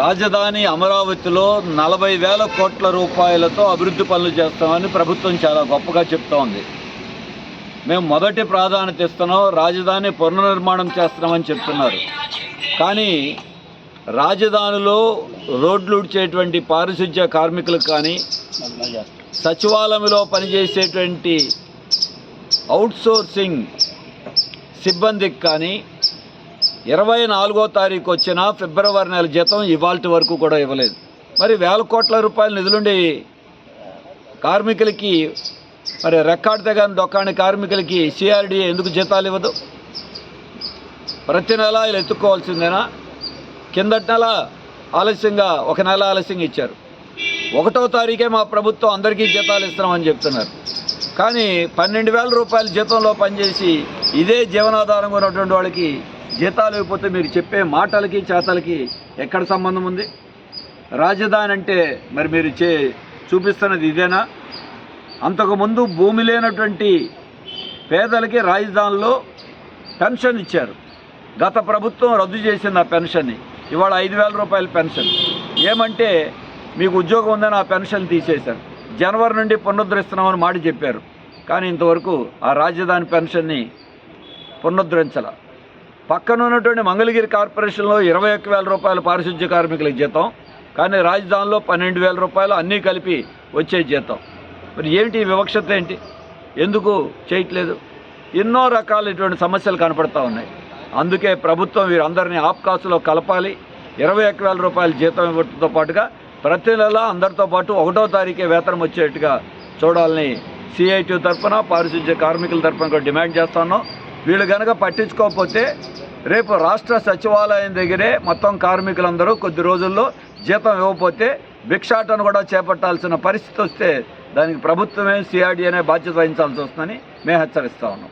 రాజధాని అమరావతిలో నలభై వేల కోట్ల రూపాయలతో అభివృద్ధి పనులు చేస్తామని ప్రభుత్వం చాలా గొప్పగా చెప్తోంది. మేము మొదటి ప్రాధాన్యత ఇస్తున్నాం రాజధాని పునర్నిర్మాణం చేస్తున్నామని చెప్తున్నారు. కానీ రాజధానిలో రోడ్లు ఉడిచేటువంటి పారిశుధ్య కార్మికులకు కానీ సచివాలయంలో పనిచేసేటువంటి అవుట్సోర్సింగ్ సిబ్బందికి కానీ ఇరవై నాలుగో తారీఖు వచ్చిన ఫిబ్రవరి నెల జీతం ఇవాళ వరకు కూడా ఇవ్వలేదు. మరి వేల కోట్ల రూపాయల నిధులుండి కార్మికులకి మరి రెక్కాడితే తెగని దొక్కాని కార్మికులకి సిఆర్డీఏ ఎందుకు జీతాలు ఇవ్వదు? ప్రతి నెల ఇలా ఎత్తుక్కోవాల్సిందేనా కిందటి నెల ఆలస్యంగా ఒక నెల ఆలస్యంగా ఇచ్చారు. ఒకటో తారీఖే మా ప్రభుత్వం అందరికీ జీతాలు ఇస్తున్నామని చెప్తున్నారు. కానీ పన్నెండు వేల రూపాయల జీతంలో పనిచేసి ఇదే జీవనాధారంగా ఉన్నటువంటి వాళ్ళకి జీతాలు ఇవ్వకపోతే మీరు చెప్పే మాటలకి చేతలకి ఎక్కడ సంబంధం ఉంది? రాజధాని అంటే మరి మీరు చే చూపిస్తున్నది ఇదేనా? అంతకుముందు భూమి లేనటువంటి పేదలకి రాజధానిలో పెన్షన్ ఇచ్చారు. గత ప్రభుత్వం రద్దు చేసింది ఆ పెన్షన్ని. ఇవాళ ఐదు వేల రూపాయల పెన్షన్. ఏమంటే మీకు ఉద్యోగం ఉందని ఆ పెన్షన్ తీసేశారు. జనవరి నుండి పునరుద్ధరిస్తున్నామని మాట చెప్పారు. కానీ ఇంతవరకు ఆ రాజధాని పెన్షన్ని పునరుద్ధరించాల. పక్కన ఉన్నటువంటి మంగళగిరి కార్పొరేషన్లో ఇరవై ఒక్క వేల రూపాయలు పారిశుద్ధ్య కార్మికులకు జీతం కానీ రాజధానిలో పన్నెండు వేల రూపాయలు అన్నీ కలిపి వచ్చే జీతం. మరి ఏమిటి వివక్షత ఏంటి? ఎందుకు చేయట్లేదు? ఎన్నో రకాలైనటువంటి సమస్యలు కనపడుతూ ఉన్నాయి. అందుకే ప్రభుత్వం వీరందరినీ ఆప్కాసులో కలపాలి. ఇరవై ఒక్క వేల రూపాయల జీతం ఇవ్వడంతో పాటుగా ప్రతి నెల అందరితో పాటు ఒకటో తారీఖే వేతనం వచ్చేట్టుగా చూడాలని సిఐటి తరఫున పారిశుద్ధ్య కార్మికుల తరఫున కూడా డిమాండ్ చేస్తున్నాం వీళ్ళు కనుక పట్టించుకోకపోతే రేపు రాష్ట్ర సచివాలయం దగ్గరే మొత్తం కార్మికులందరూ కొద్ది రోజుల్లో జీతం ఇవ్వకపోతే భిక్షాటను కూడా చేపట్టాల్సిన పరిస్థితి వస్తే దానికి ప్రభుత్వమే సిఆర్డీ అనే బాధ్యత వహించాల్సి వస్తుందని మేము హెచ్చరిస్తా ఉన్నాం.